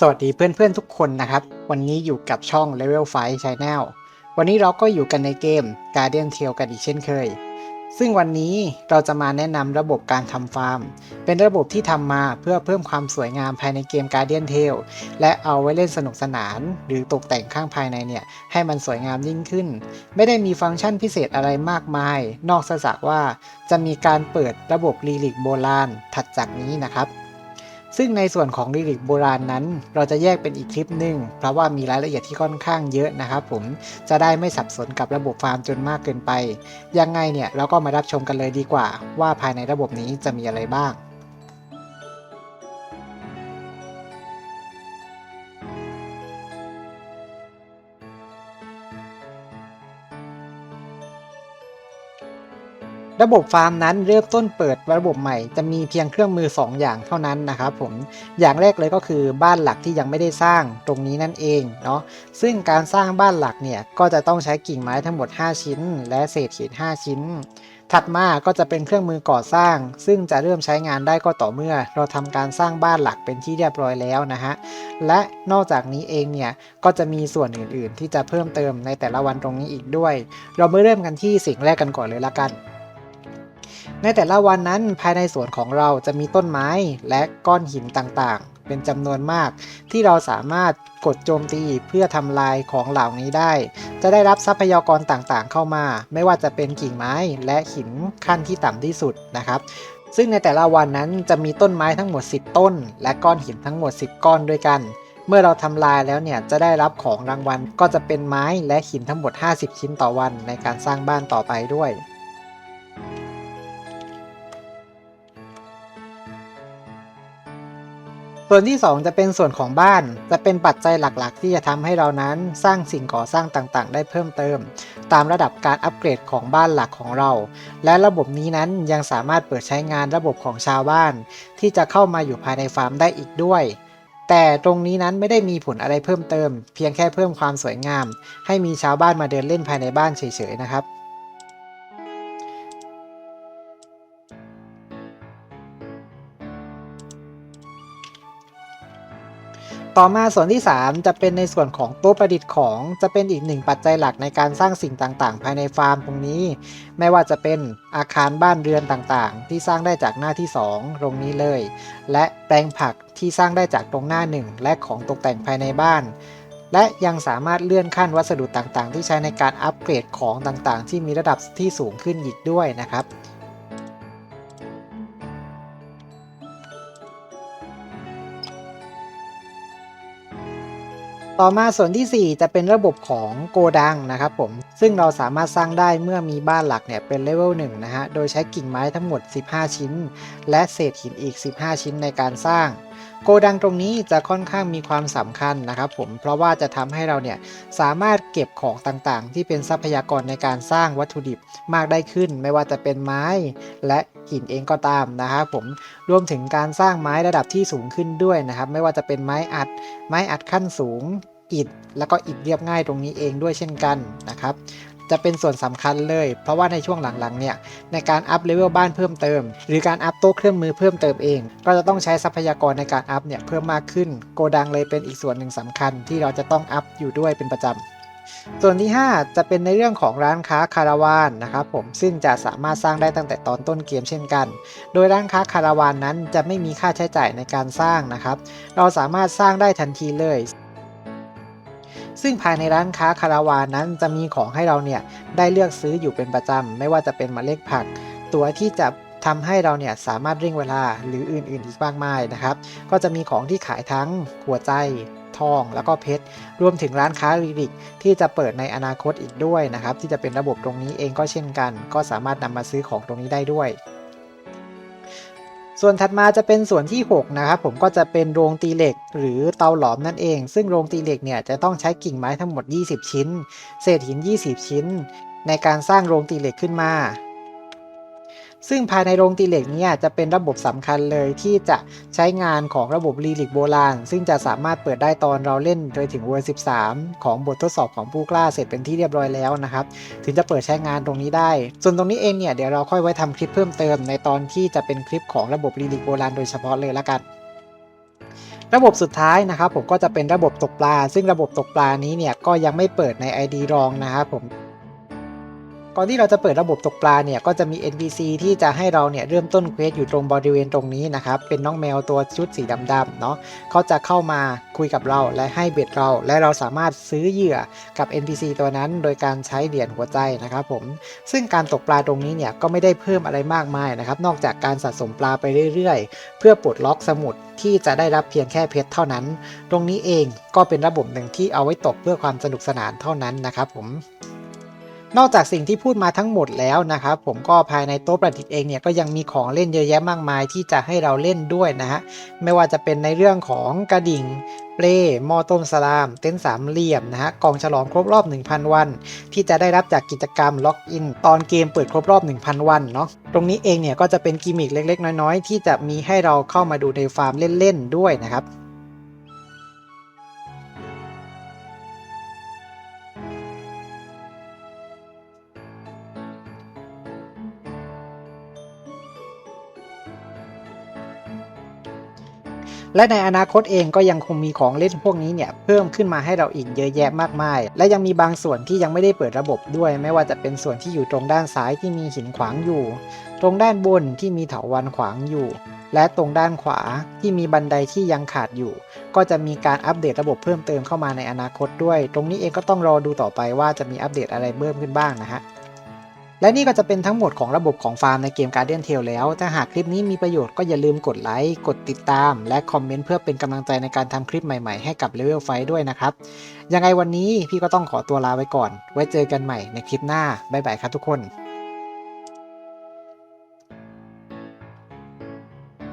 สวัสดีเพื่อนๆทุกคนนะครับ วันนี้อยู่กับช่อง Level 5 Channel วันนี้เราก็อยู่กันในเกม Guardian Tale กันอีกเช่นเคย ซึ่งวันนี้เราจะมาแนะนำระบบการทำฟาร์ม เป็นระบบที่ทำมาเพื่อเพิ่มความสวยงามภายในเกม Guardian Tale และเอาไว้เล่นสนุกสนาน หรือตกแต่งข้างภายในเนี่ย ให้มันสวยงามยิ่งขึ้น ไม่ได้มีฟังก์ชันพิเศษอะไรมากมาย นอกจากว่าจะมีการเปิดระบบลีลิกโบราณถัดจากนี้นะครับ ซึ่งในส่วนของลิลิกโบราณนั้น เราจะแยกเป็นอีกคลิปหนึ่งเพราะว่ามีรายละเอียดที่ค่อนข้างเยอะนะครับผมจะได้ไม่สับสนกับระบบฟาร์มจนมากเกินไป ยังไงเนี่ยเราก็มารับชมกันเลยดีกว่า ว่าภายในระบบนี้จะมีอะไรบ้าง ระบบฟาร์มนั้นเริ่มต้นเปิดระบบใหม่ จะมีเพียงเครื่องมือ 2 อย่างเท่านั้นนะครับผมอย่างแรกเลยก็คือบ้านหลักที่ยังไม่ได้สร้างตรงนี้นั่นเองเนาะซึ่งการสร้างบ้านหลักเนี่ยก็จะต้องใช้กิ่งไม้ทั้งหมด 5 ชิ้น และเศษหิน5ชิ้น ถัดมาก็จะเป็นเครื่องมือก่อสร้าง ซึ่งจะเริ่มใช้งานได้ก็ต่อเมื่อ เราทำการสร้างบ้านหลักเป็นที่เรียบร้อยแล้วนะฮะและนอกจากนี้เองเนี่ยก็จะมีส่วนอื่น ๆ ที่จะเพิ่มเติมในแต่ละวันตรงนี้อีกด้วย เรามาเริ่มกันที่สิ่งแรกกันก่อนเลยละกัน ในแต่ละวันนั้นภายในสวนของเราจะมีต้นไม้และก้อนหินต่างๆ เป็นจำนวนมาก ที่เราสามารถกดโจมตีเพื่อทำลายของเหล่านี้ได้ จะได้รับทรัพยากรต่างๆ เข้ามา ไม่ว่าจะเป็นกิ่งไม้และหินขั้นที่ต่ำที่สุดนะครับซึ่งในแต่ละวันนั้นจะมีต้นไม้ทั้งหมด 10 ต้น และก้อนหินทั้งหมด 10 ก้อนด้วยกัน เมื่อเราทำลายแล้วเนี่ยจะได้รับของรางวัลก็จะเป็นไม้และหินทั้งหมด 50 ชิ้นต่อวันในการสร้างบ้านต่อไปด้วย ส่วนที่ 2 จะเป็นส่วนของบ้าน จะเป็นปัจจัยหลักๆ ที่จะทำให้เรานั้นสร้างสิ่งก่อสร้างต่างๆ ได้เพิ่มเติม ตามระดับการอัปเกรดของบ้านหลักของเรา และระบบนี้นั้นยังสามารถเปิดใช้งานระบบของชาวบ้าน ที่จะเข้ามาอยู่ภายในฟาร์มได้อีกด้วย แต่ตรงนี้นั้นไม่ได้มีผลอะไรเพิ่มเติม เพียงแค่เพิ่มความสวยงาม ให้มีชาวบ้านมาเดินเล่นภายในบ้านเฉยๆนะครับ ต่อมาส่วนที่ 3 จะเป็นในส่วนของต๊ะประดิษฐ์ของจะเป็นอีกหนึ่งปัจจัยหลักในการสร้างสิ่งต่างๆ ภายในฟาร์มตรงนี้ ไม่ว่าจะเป็นอาคารบ้านเรือนต่างๆ ที่สร้างได้จากหน้าที่ 2 ตรงนี้เลย และแปลงผักที่สร้างได้จากตรงหน้า 1 และของตกแต่งภายในบ้านและยังสามารถเลื่อนขั้นวัสดุต่างๆ ที่ใช้ในการอัปเกรดของต่างๆ ที่มีระดับที่สูงขึ้นอีกด้วยนะครับ ต่อมาส่วนที่ 4 จะเป็นระบบของโกดังนะครับผม ซึ่งเราสามารถสร้างได้เมื่อมีบ้านหลักเนี่ยเป็นเลเวล1นะฮะ โดยใช้กิ่งไม้ทั้งหมด 15 ชิ้น และเศษหินอีก 15 ชิ้นในการสร้าง โกดังตรงนี้จะค่อนข้างมีความสำคัญนะครับผมเพราะว่าจะทำให้เราเนี่ยสามารถเก็บของต่างๆ ที่เป็นทรัพยากรในการสร้างวัตถุดิบมากได้ขึ้น ไม่ว่าจะเป็นไม้และหินเองก็ตามนะครับผมรวมถึงการสร้างไม้ระดับที่สูงขึ้นด้วยนะครับ ไม่ว่าจะเป็นไม้อัด ไม้อัดขั้นสูงอิฐแล้วก็อิฐเรียบง่ายตรงนี้เองด้วยเช่นกันนะครับ จะเป็นส่วนสำคัญเลย เพราะว่าในช่วงหลังๆเนี่ยในการอัพเลเวลบ้านเพิ่มเติม หรือการอัพโต๊ะเครื่องมือเพิ่มเติมเอง ก็จะต้องใช้ทรัพยากรในการอัพเนี่ยเพิ่มมากขึ้น โกดังเลยเป็นอีกส่วนหนึ่งสำคัญที่เราจะต้องอัพอยู่ด้วยเป็นประจำส่วนที่ 5 จะเป็นในเรื่องของร้านค้าคาราวานนะครับผมซึ่งจะสามารถสร้างได้ตั้งแต่ตอนต้นเกมเช่นกัน โดยร้านค้าคาราวานนั้นจะไม่มีค่าใช้จ่ายในการสร้างนะครับ เราสามารถสร้างได้ทันทีเลย ซึ่งภายในร้านค้าคาราวานนั้นจะมีของให้เราเนี่ยได้เลือกซื้ออยู่เป็นประจำ ไม่ว่าจะเป็นมเมล็ดผัก ตัวที่จะทำให้เราเนี่ยสามารถเร่งเวลาหรืออื่นๆอีกมากมายนะครับ ก็จะมีของที่ขายทั้งหัวใจทองแล้วก็เพชร รวมถึงร้านค้าลิลิกที่จะเปิดในอนาคตอีกด้วยนะครับ ที่จะเป็นระบบตรงนี้เองก็เช่นกัน ก็สามารถนำมาซื้อของตรงนี้ได้ด้วย ส่วนถัดมาจะเป็นส่วนที่ 6 นะครับผมก็จะเป็นโรงตีเหล็กหรือเตาหลอมนั่นเอง ซึ่งโรงตีเหล็กเนี่ยจะต้องใช้กิ่งไม้ทั้งหมด 20 ชิ้น เศษหิน 20 ชิ้น ในการสร้างโรงตีเหล็กขึ้นมา ซึ่งภายในโรงตีเหล็กนี่ยจะเป็นระบบสำคัญเลยที่จะใช้งานของระบบรีลิกโบราณ ซึ่งจะสามารถเปิดได้ตอนเราเล่นโดยถึงเวอร์13 ของบททดสอบของผู้กล้าเสร็จเป็นที่เรียบร้อยแล้วนะครับ ถึงจะเปิดใช้งานตรงนี้ได้ ส่วนตรงนี้เองเนี่ยเดี๋ยวเราค่อยไว้ทำคลิปเพิ่มเติมในตอนที่จะเป็นคลิปของระบบรีลิกโบราณโดยเฉพาะเลยละกันระบบสุดท้ายนะครับผมก็จะเป็นระบบตกปลา ซึ่งระบบตกปลานี้เนี่ยก็ยังไม่เปิดใน ID รองนะครับผม ก่อนที่เราจะเปิดระบบตกปลาเนี่ยก็จะมี NPC ที่จะให้เราเนี่ยเริ่มต้นเควสอยู่ตรงบริเวณตรงนี้นะครับ เป็นน้องแมวตัวชุดสีดำๆเนาะเขาจะเข้ามาคุยกับเราและให้เบ็ดเรา และเราสามารถซื้อเหยื่อกับ NPC ตัวนั้น โดยการใช้เหรียญหัวใจนะครับผมซึ่งการตกปลาตรงนี้เนี่ยก็ไม่ได้เพิ่มอะไรมากมายนะครับ นอกจากการสะสมปลาไปเรื่อยๆ เพื่อปลดล็อกสมุดที่จะได้รับเพียงแค่เพชรเท่านั้น ตรงนี้เองก็เป็นระบบหนึ่งที่เอาไว้ตกเพื่อความสนุกสนานเท่านั้นนะครับผม นอกจากสิ่งที่พูดมาทั้งหมดแล้วนะครับผมก็ภายในโต๊ะประดิษฐ์เองเนี่ยก็ยังมีของเล่นเยอะแยะมากมายที่จะให้เราเล่นด้วยนะฮะไม่ว่าจะเป็นในเรื่องของกระดิ่งเปลมอต้มสลาม เต็นท์สามเหลี่ยมนะฮะกองฉลองครบรอบ 1,000 วัน ที่จะได้รับจากกิจกรรมล็อกอินตอนเกมเปิดครบรอบ 1,000 วันเนาะตรงนี้เองเนี่ยก็จะเป็นกิมมิคเล็กๆ น้อยๆ ที่จะมีให้เราเข้ามาดูในฟาร์มเล่นๆด้วยนะครับ และในอนาคตเองก็ยังคงมีของเล่นพวกนี้เนี่ยเพิ่มขึ้นมาให้เราอีกเยอะแยะมากมาย และยังมีบางส่วนที่ยังไม่ได้เปิดระบบด้วย ไม่ว่าจะเป็นส่วนที่อยู่ตรงด้านซ้ายที่มีหินขวางอยู่ ตรงด้านบนที่มีเถาวัลย์ขวางอยู่ และตรงด้านขวาที่มีบันไดที่ยังขาดอยู่ ก็จะมีการอัปเดตระบบเพิ่มเติมเข้ามาในอนาคตด้วย ตรงนี้เองก็ต้องรอดูต่อไปว่าจะมีอัปเดตอะไรเพิ่มขึ้นบ้างนะฮะ และนี่ก็จะเป็นทั้งหมดของระบบของฟาร์มในเกม Guardian Tale แล้ว ถ้าหากคลิปนี้มีประโยชน์ก็อย่าลืมกดไลค์ กดติดตาม และคอมเมนต์เพื่อเป็นกำลังใจในการทำคลิปใหม่ๆให้กับ Level 5ด้วยนะครับ ยังไงวันนี้พี่ก็ต้องขอตัวลาไปก่อน ไว้เจอกันใหม่ในคลิปหน้า บ๊ายบายครับทุกคน